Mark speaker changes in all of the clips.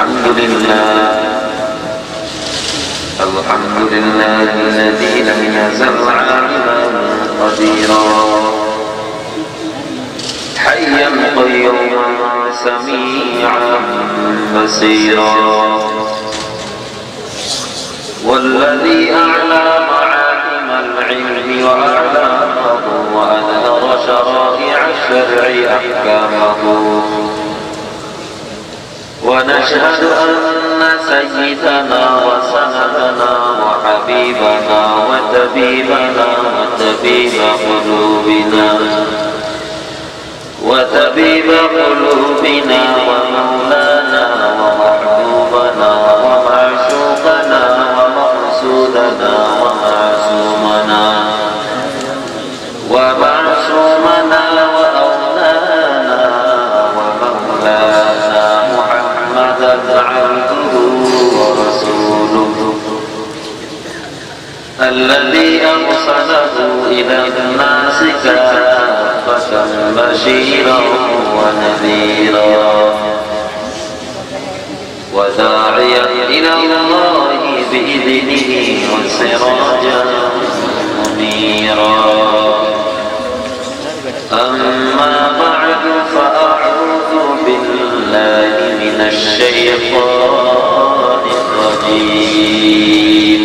Speaker 1: الحمد لله. الحمد لله الذي لم يزل عالما قديرا. حيا قيوما سميعا بصيرا. والذي أعلى معالم العلم وأعلى وأظهر شرائع الشرع أحكامه. ونشهد أن سيدنا وسندنا وحبيبنا وطبيبنا وطبيب قلوبنا وطبيب قلوبنا ومولانا أرسله إلى الناس كافة بشيرا ونذيرا. وداعيا إلى الله بإذنه وسراجا منيرا. أما بعد فأعوذ بالله من الشيطان الرجيم.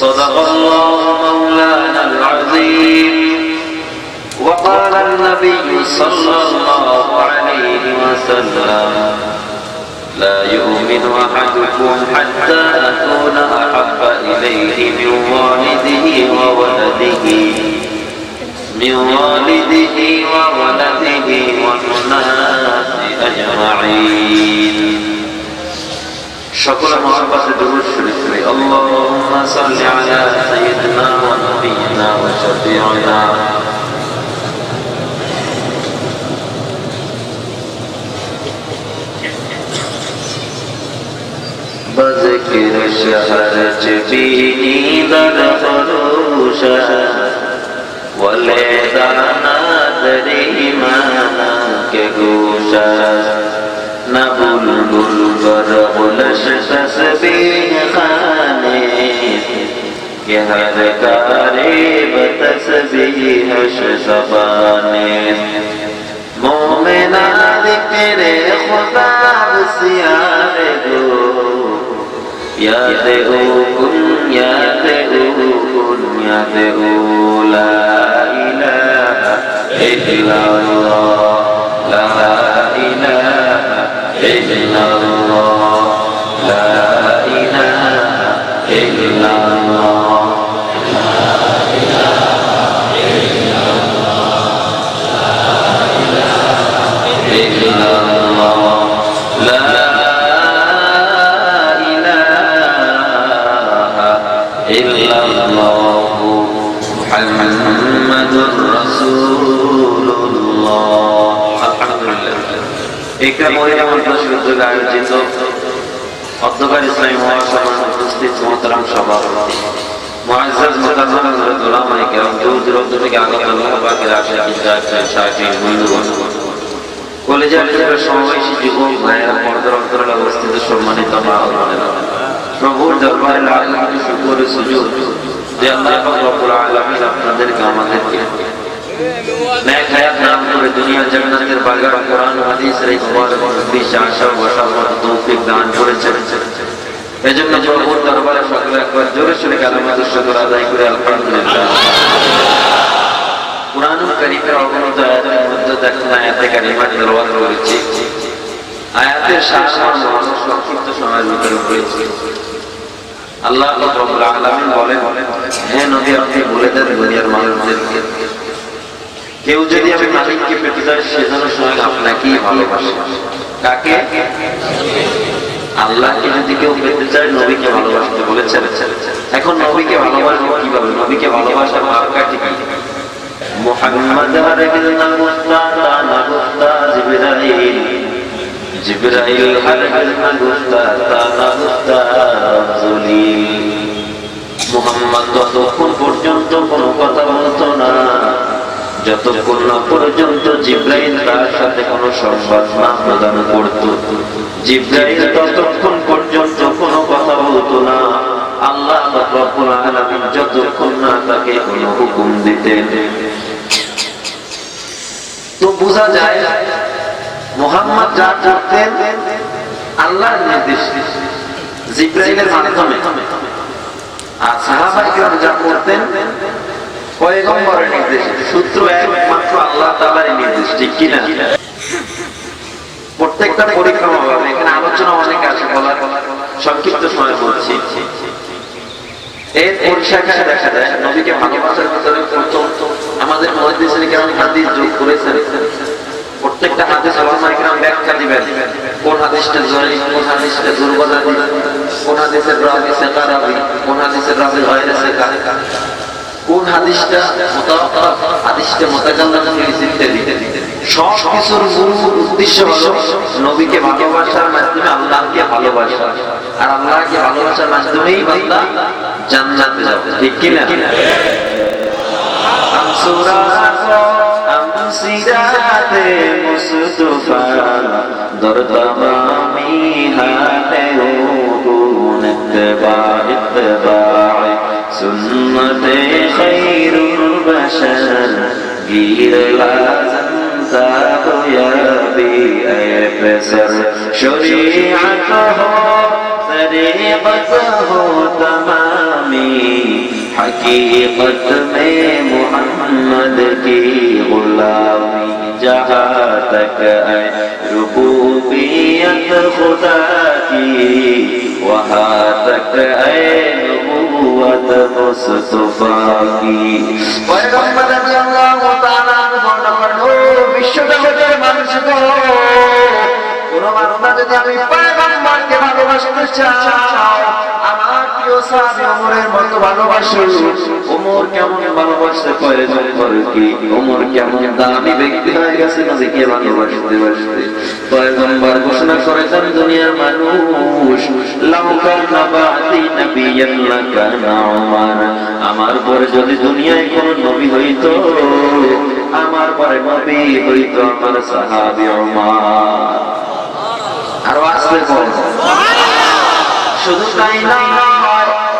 Speaker 1: صدق الله مولانا العظيم. وقال النبي صلى الله عليه وسلم لا يؤمن أحدكم حتى أكون أحب إليه من والده وولده. من والده وولده والناس أجمعين. সকল মহাপাশে দরুদ শরীফ করি আল্লাহুম্মা সাল্লি আলা সাইয়্যিদিনা ওয়া নাবিয়িনা ওয়া শাফিঈনা بذكر شهر جبيني در خروشا ولدانا دری مانا न बुलबुल बदबुल तस्बीह खाने के हर कारेब तस्बीह शबाने मोमिना तेरे खुदा सियारे दो याद ओ कुन याद ओ कुन याद ओ ला इलाहा इल्लल्लाह ला इलाहा ইল্লাল্লাহ। ওলিয়া মাদ্রাসা উদ্যোগে আয়োজিত অধ্যকার ইসলামী মহাসভার উপস্থিত মহতারাম সভাপতি। প্রভুর দরবারে লাখ লাখ শুকর সুযোগ। আপনাদেরকে আমাদেরকে আয়াতে শাসন সংক্ষিপ্ত সময়ের আল্লাহ রব্বুল আলামিন বলেন হে আপনি বলে দেন দুনিয়ার মানুষদেরকে কেউ যদি আমি মালিককে পেতে চাই সেজন্য স্বয়ং আপনাকেই ভালোবাসে, কাকে? আল্লাহকে যদি কেউ পেতে চায় নবীকে ভালোবাসতে বলেছেন, এখন নবীকে ভালোবাসবো কীভাবে? নবীকে ভালোবাসার মাপকাঠি কি? মোহাম্মদ হারবিল নাগুস্তা নাগুস্তা জিবরাইল। মোহাম্মদ ততক্ষণ পর্যন্ত কোনো কথা বলতো না যতক্ষণ না পর্যন্ত জিব্রাইল তার সাথে কোনো সংবাদ না প্রদান করত, জিব্রাইল ততক্ষণ পর্যন্ত কোনো কথা বলতো না। আল্লাহ যতক্ষণ না তাকে কোনো হুকুম দিতেন। তো বোঝা যায়, মোহাম্মদ যা করতেন, আল্লাহর নির্দেশ, জিব্রাইলের মাধ্যমে। আর সাহাবাই কেরাম যা করতেন পয়গম্বরের নির্দেশ। সূত্র একমাত্র আল্লাহ তাআলার নির্দেশ, ঠিক কিনা? প্রত্যেকটা পরিক্রমা হবে এখানে আলোচনা অনেক আছে বলার, সংক্ষিপ্ত সময় বলছি। কোন হাদিসটা জয়ী হাদিসের রাবি সেকা কোন হাদিসের রাবি গায়রে সেকা কোন হাদিসটা হাদিসটা মুতাকাল্লাম ফিল ইত্যাদি সব কিছুর মূল উদ্দেশ্য নবীকে ভালোবাসার মাধ্যমে আল্লাহকে ভালোবাসা। আর আল্লাহকে ভালোবাসার মাধ্যমেই ঠিক কি না? হাতে সুন্নতে খৈরুল বশর গিরলা জান্তাব ইয়া বি এফসর শরীআত হো তরিকত হো তমামি حقیقت میں لك أي ربوبية خداتي وهاتك أي نبوة
Speaker 2: مصطفاك ويغمد رضي الله تعالى عنه বিশ্বজগতের মানুষ কোন মানুষ যদি আমি পায়গম্বরকে ভালোবাসতে চাও আমার।
Speaker 1: পরে যদি দুনিয়ায় কোন নবী হইতো, আমার পরে নবী হইতো আমার সাহাবী আরও কোন শুধু তাই নয়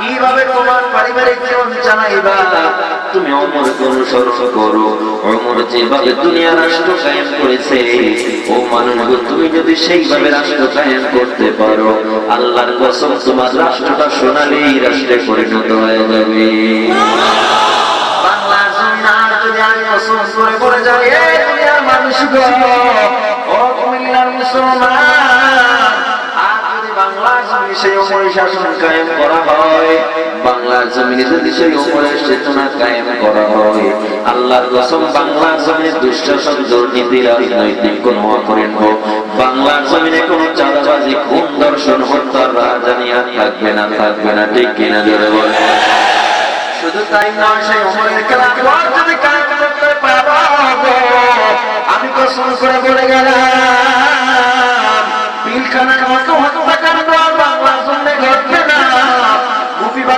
Speaker 2: কীভাবে তোমার পারিবারিক জীবন চালাইবা?
Speaker 1: তুমি অমরকে অনুসরণ করো। অমর যেভাবে দুনিয়া রাষ্ট্র কায়েম করেছে ও মানুষগো তুমি যদি সেইভাবে রাষ্ট্র কায়েম করতে পারো আল্লাহর কসম তোমার রাষ্ট্রটা সোনালী রাষ্ট্রে পরিণত হয়ে যাবে।
Speaker 2: বাংলার জমিন যদি আমি অসুস্থ করে পড়ে যাই এই দুনিয়ার মানুষ গো ও কুমিল্লার মুসলমান বাংলার জমিনে
Speaker 1: কোন অপরিণ কোনো চাঁদাবাজি, খুন দর্শন হত্যার রাজধানী আর থাকবে না থাকবে না, ঠিক কিনা জোরে বলে
Speaker 2: শুধু তাই নয়, সেই অমরের কসম করে বলে গেলাম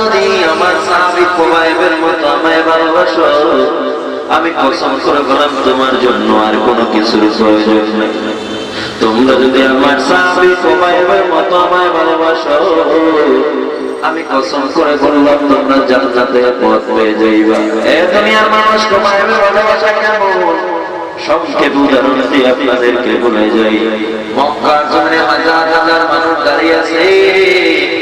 Speaker 2: যদি
Speaker 1: আমার সাহাবী কোবাইবের মতো আমায় ভালোবাসো, আমি কসম করে বললাম, তোমার জন্য আর কোনো কিছুর প্রয়োজন নেই। তোমরা যদি আমার সাহাবী কোবাইবের মতো আমায় ভালোবাসো, আমি কসম করে বললাম, তোমরা জান্নাতে পথ পেয়ে যাইবা।
Speaker 2: এ দুনিয়ার মানুষ তোমায় ভালোবাসা কেমন?
Speaker 1: সংক্ষেপ উদাহরণ দিয়ে আপনাদেরকে বলে যাই। মক্কার জন্য হাজার হাজার মানুষ দাঁড়িয়ে আছে।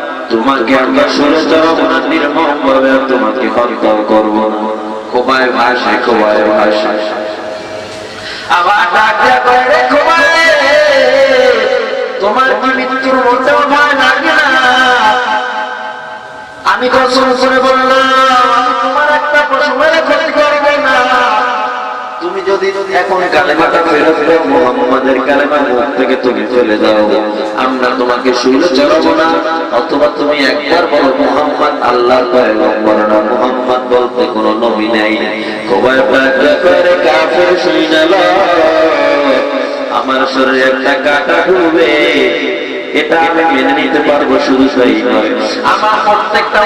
Speaker 2: তোমাকে
Speaker 1: আমরা শুনে চড়াবো নির্মম ভাবে তোমাকে হত্যা করব না। কোবায় ভাষায় কোবায়
Speaker 2: আবার ডাক করে রে তোমার কি মৃত্যুর মধ্যেও ভয় লাগে না। আমি কসম করে বললাম, তোমার একটা প্রশ্নের ক্ষতি
Speaker 1: আমরা তোমাকে চড়াবো না অথবা তুমি একবার বলো মোহাম্মদ মোহাম্মদ বলতে নাই আমার শরীরে একটা কাটা ঢুকবে এটা আমি মেনে নিতে পারব শুধু নয়
Speaker 2: আমার প্রত্যেকটা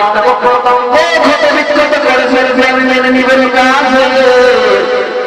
Speaker 2: মেনে নিবেন কাজ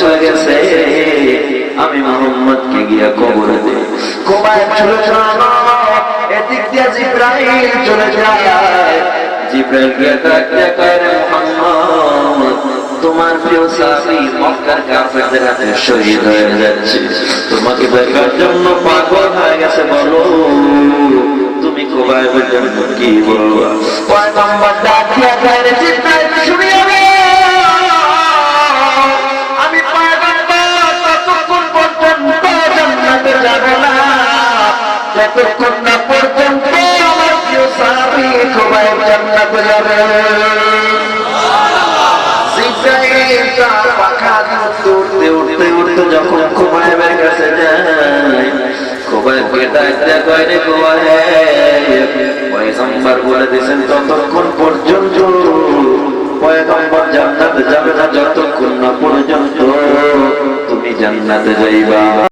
Speaker 1: চলে গেছে। আমি মোহাম্মদকে গিয়া কবরে দেই
Speaker 2: খবর চলে যাও এদিক দিয়ে জিব্রাইল চলে যায়।
Speaker 1: জিব্রাইল গিয়া ডাকিয়া কয় রে মোহাম্মদ তোমার প্রিয় সাথী মক্কার কাফেরদের হাতে শহীদ হয়ে যাচ্ছে। তোমাকে দেখার জন্য পাগল হয়ে গেছে বলো। তুমি কোবাইবের জন্য কি বলবা?
Speaker 2: পয়গম্বর ডাক দিয়া কয় রে জিব্রাইল শুনিয়ে যতক্ষণ না পর্যন্ত যাবে।
Speaker 1: ততক্ষণ পর্যন্ত জান্নাতে যাবে না পর্যন্ত তুমি জান্নাতে যাইবা।